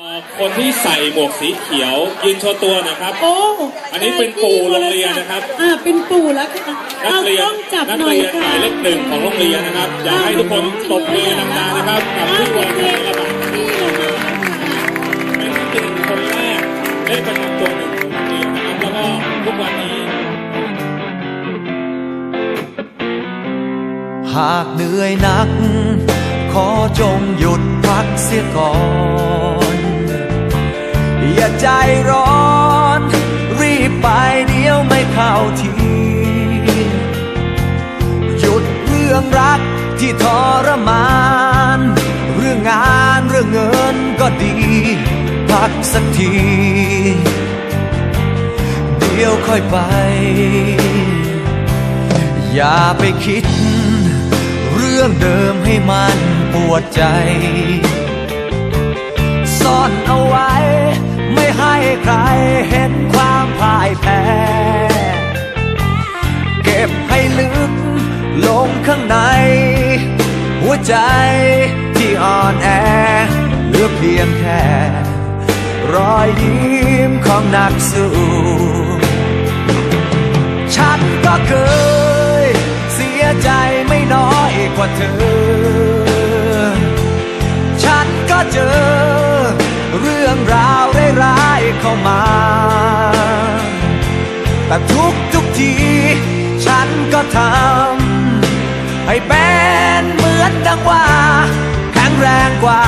เอ่อคนที่ใส่หมวกสีเขียวยืนโชว์ตัวนะครับ โอ้อันนี้เป็นปู่โรงเรียนนะครับ อ่า เป็นปู่แล้วค่ะนักเอาเรียกนล้องจับนักหน่อยเรียนหค่ะมายเลขหนึ่งของโรงเรียนนะครับ อยากให้ทุกคนตบมือดังๆนะครับกับผู้วางระบาดนี่เลยค่ะเป็นที่หนึ่งคนแรกได้ประจำตัวหนึ่งของโรงเรียนนะครับแล้วก็ทุกวันนี้ หากเหนื่อยหนัก ขอจงหยุดพักเสียก่อน อย่าใจร้อน รีบไปเดี๋ยวไม่เข้าที หยุดเรื่องรักที่ทรมาน เรื่องงานเรื่องเงินก็ดี พักสักที เดี๋ยวค่อยไป อย่าไปคิด เรื่องเดิมให้มันปวดใจ ซ่อนเอาไว้ ไม่ให้ใครเห็นความพ่ายแพ้ เก็บให้ลึกลงข้างใน หัวใจที่อ่อนแอเหลือเพียงแค่ รอยยิ้มของนักสู้ฉันก็เคย เสียใจไม่น้อยกว่าเธอ ฉันก็เจอ รื่องราวร้ายๆเข้ามา แต่ทุกทุกที ฉันก็ทำ ให้เป็นเหมือนดังว่า แข็งแรงกว่า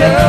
น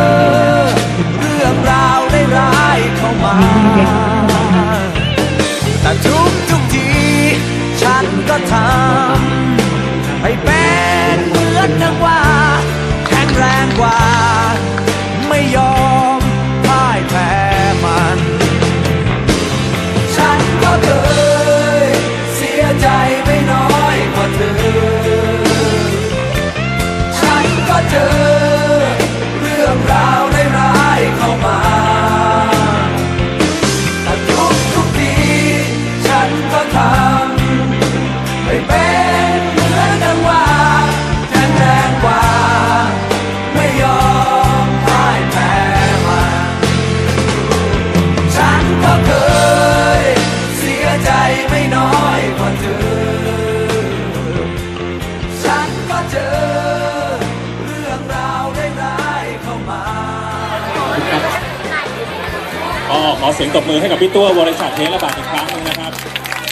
ก็ขอเสียงตบมือให้กับพี่ตัวบริษัทเทระบาดอีกครั้งหนึงนะครับ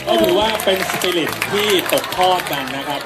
ก็ถือว่าเป็นสปิริตที่ตกทอดกันนะครับ